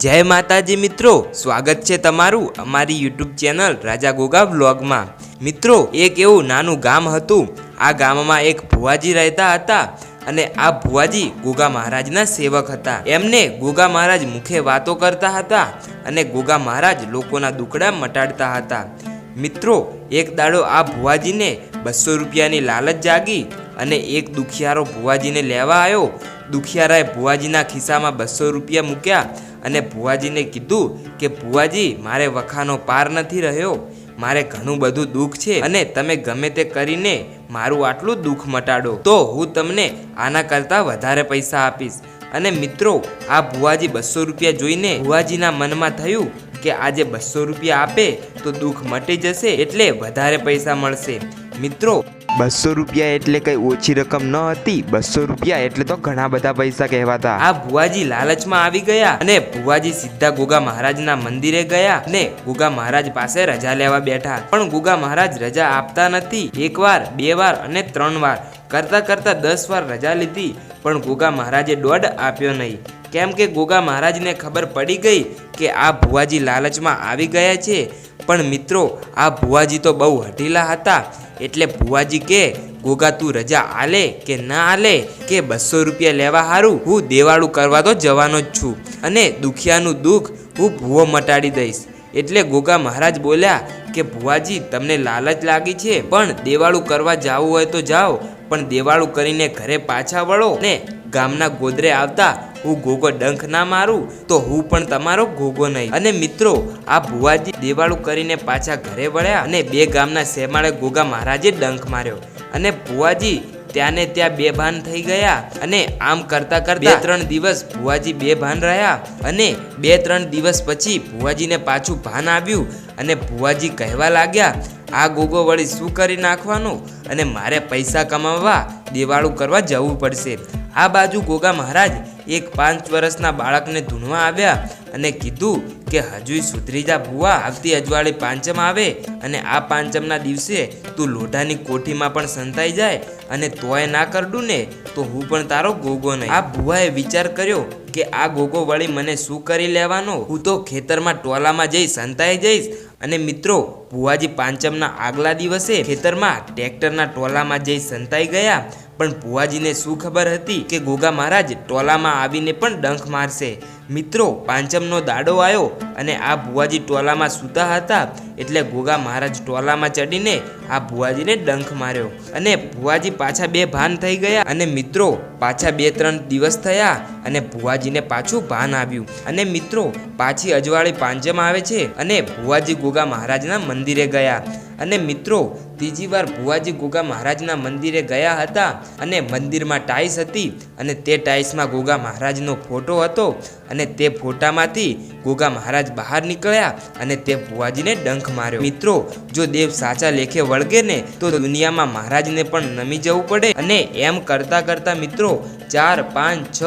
જય માતાજી મિત્રો, સ્વાગત છે તમારું અમારી યુટ્યુબ ચેનલ રાજા ગોગા વ્લોગમાં. મિત્રો, એક એવું નાનું ગામ હતું. આ ગામમાં એક ભુવાજી રહેતા હતા અને આ ભુવાજી ગોગા મહારાજના સેવક હતા. એમને ગોગા મહારાજ મુખે વાતો કરતા હતા અને ગોગા મહારાજ લોકોના દુકડા મટાડતા હતા. મિત્રો, એક દાડો આ ભુવાજીને બસો રૂપિયાની લાલચ જાગી અને એક દુખિયારો ભુવાજીને લેવા આવ્યો. દુખિયારાએ ભુવાજીના ખિસ્સામાં બસો રૂપિયા મૂક્યા અને ભુવાજીને કીધું કે, ભુવાજી, મારે વખાનો પાર નથી રહ્યો. મારે ઘણું બધું દુઃખ છે અને તમે ગમે તે કરીને મારું આટલું દુઃખ મટાડો. તો હું તમને આના કરતાં વધારે પૈસા આપીશ. અને મિત્રો, આ ભુવાજી બસો રૂપિયા જોઈને ભુવાજીના મનમાં થયું કે, આજે બસો રૂપિયા આપે તો દુઃખ મટી જશે એટલે વધારે પૈસા મળશે. મિત્રો બસો રૂપિયા એટલે કઈ ઓછી રકમ ન હતી બસો રૂપિયા એટલે તો ઘણા બધા પૈસા કહેવાતા. આ ભુવાજી લાલચમાં આવી ગયા અને ભુવાજી સીધા ગોગા મહારાજના મંદિરે ગયા અને ગોગા મહારાજ પાસે રજા લેવા બેઠા. પણ ગોગા મહારાજ રજા આપતા નથી. એક વાર, બે વાર અને ત્રણ વાર. કરતા કરતા દસ વાર રજા લીધી, પણ ગોગા મહારાજે દોઢ આપ્યો નહીં. કેમ કે ગોગા મહારાજને ખબર પડી ગઈ કે આ ભુવાજી લાલચમાં આવી ગયા છે. પણ મિત્રો, આ ભુવાજી તો બહુ હઠીલા હતા. એટલે ભુવાજી કે, ગોગા, તું રજા આલે કે ના આલે કે બસો રૂપિયા લેવા હારું? હું દેવાળું કરવા તો જવાનો જ છું અને દુખિયાનું દુઃખ હું ભૂવો મટાડી દઈશ. એટલે ગોગા મહારાજ બોલ્યા કે, ભુવાજી, તમને લાલચ લાગી છે, પણ દેવાળું કરવા જવું હોય તો જાઓ, પણ દેવાળું કરીને ઘરે પાછા વળો ને ગામના ગોદરે આવતા હું ગોગો ડંખ ના મારું, તો હું પણ તમારો ગોગો નહીં. અને મિત્રો, આ ભુવાજી દેવાળું કરીને પાછા ઘરે વળ્યા અને બે ગામના શેમાળે ગોગા મહારાજે ડંખ માર્યો. અને ભુવાજી ત્યાંને ત્યાં બે ભાન થઈ ગયા અને આમ કરતા કરતા બે ત્રણ દિવસ ભુવાજી બે ભાન રહ્યા અને બે ત્રણ દિવસ પછી ભુવાજીને પાછું ભાન આવ્યું અને ભુવાજી કહેવા લાગ્યા, આ ગોગો વળી શું કરી નાખવાનું? અને મારે પૈસા કમાવવા દેવાળું કરવા જવું પડશે. આ બાજુ ગોગા મહારાજ એક પાંચ વર્ષના બાળકને ધૂણવા આવ્યા અને કીધું કે હજુય સુધરી જા ભુવા, આવતી અજવાળી પાંચમ આવે અને આ પાંચમના દિવસે તું લોઢાની કોઠીમાં પણ સંતાઈ જાય અને તોય ના કરડું ને, તો હું પણ તારો ગોગો નહીં. આ ભુવાએ વિચાર કર્યો કે આ ગોગો વળી મને શું કરી લેવાનો? હું તો ખેતરમાં ટોલામાં જઈ સંતાઈ જઈશ અને મિત્રો, ભુવાજી પાંચમના આગલા દિવસે ખેતરમાં ટ્રેક્ટરના ટોલામાં જઈ સંતાઈ ગયા પણ ભુવાજીને શું ખબર હતી કે ગોગા મહારાજ ટોલામાં આવીને પણ ડંખ મારશે? મિત્રો, પાંચમનો દાડો આવ્યો અને આ ભુવાજી ટોલામાં સૂતા હતા એટલે ગોગા મહારાજ ટોલામાં ચડીને આ ભુવાજીને ડંખ માર્યો અને ભુવાજી પાછા બે ભાન થઈ ગયા અને મિત્રો, પાછા બે ત્રણ દિવસ થયા અને ભુવાજીને પાછું ભાન આવ્યું. અને મિત્રો, પાછી અજવાળી પાંચમ આવે છે અને ભુવાજી ગોગા મહારાજના મંદિરે ગયા. અને મિત્રો ત્રીજી વાર ભુવાજી ગોગા મહારાજના મંદિરે ગયા હતા અને મંદિરમાં ટાઈસ હતી અને તે ટાઈસમાં ગોગા મહારાજનો ફોટો હતો અને તે ફોટામાંથી ગોગા મહારાજ બહાર નીકળ્યા અને તે ભુવાજીને ડંખ માર્યો. મિત્રો, જો દેવ સાચા લેખે વળગે ને, તો દુનિયામાં મહારાજને પણ નમી જવું પડે. અને એમ કરતા કરતા મિત્રો, ચાર, પાંચ, છ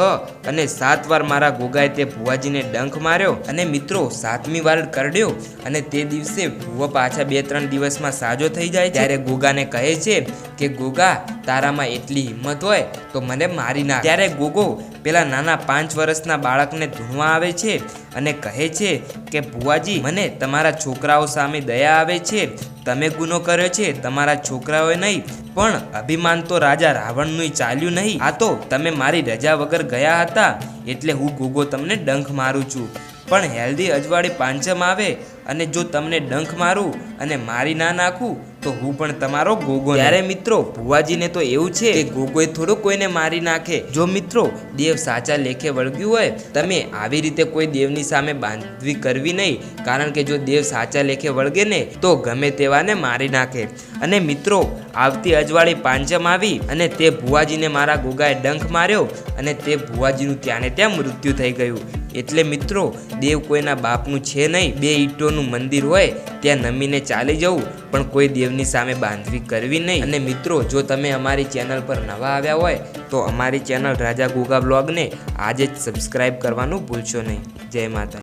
અને સાત વાર મારા ગોગાએ તે ભુવાજીને ડંખ માર્યો અને મિત્રો, સાતમી વાર કરડ્યો અને તે દિવસે ભુવા પાછા બે, ત્રણ દિવસમાં સાજો થઈ જાય ત્યારે ગોગાને કહે છે કે, ગોગા, તારામાં એટલી હિંમત હોય તો મને મારી નાખ. ત્યારે ગોગો પેલા નાના પાંચ વર્ષના બાળકને ધૂણવા આવે છે અને કહે છે કે, ભુવાજી, મને તમારા છોકરાઓ સામે દયા આવે છે. તમે ગુનો કર્યો છે, તમારા છોકરાઓએ નહીં, પણ અભિમાન તો રાજા રાવણનું ચાલ્યું નહીં. આ તો તમે મારી રજા વગર ગયા હતા, એટલે હું ગોગો તમને ડંખ મારું છું. પણ હેલ્ધી અજવાળી પાંચમ આવે અને જો તમને ડંખ મારું અને મારી ના નાખું તો હું પણ તમારો ગોગો ત્યારે મિત્રો ભુવાજીને તો એવું છે કે ગોગોએ થોડું કોઈને મારી નાખે. જો મિત્રો દેવ સાચા લેખે વળગ્યું હોય તમે આવી રીતે કોઈ દેવની સામે બાંધવી કરવી નહીં. કારણ કે જો દેવ સાચા લેખે વળગે ને તો ગમે તેવાને મારી નાખે. અને મિત્રો આવતી અજવાળી પાંચમ આવી અને તે ભુવાજીને મારા ગોગાએ ડંખ માર્યો અને તે ભુવાજીનું ત્યાંને ત્યાં મૃત્યુ થઈ ગયું. એટલે મિત્રો, દેવ કોઈના બાપનું છે નહીં, બે ઈંટોનું મંદિર હોય, ત્યાં નમીને ચાલી જવું, પણ કોઈ દેવની સામે બાંધવી કરવી નહીં. અને મિત્રો, જો તમે અમારી ચેનલ પર નવા આવ્યા હોય, તો અમારી ચેનલ રાજા ગોગા બ્લોગને આજે જ સબસ્ક્રાઈબ કરવાનું ભૂલશો નહીં. જય માતા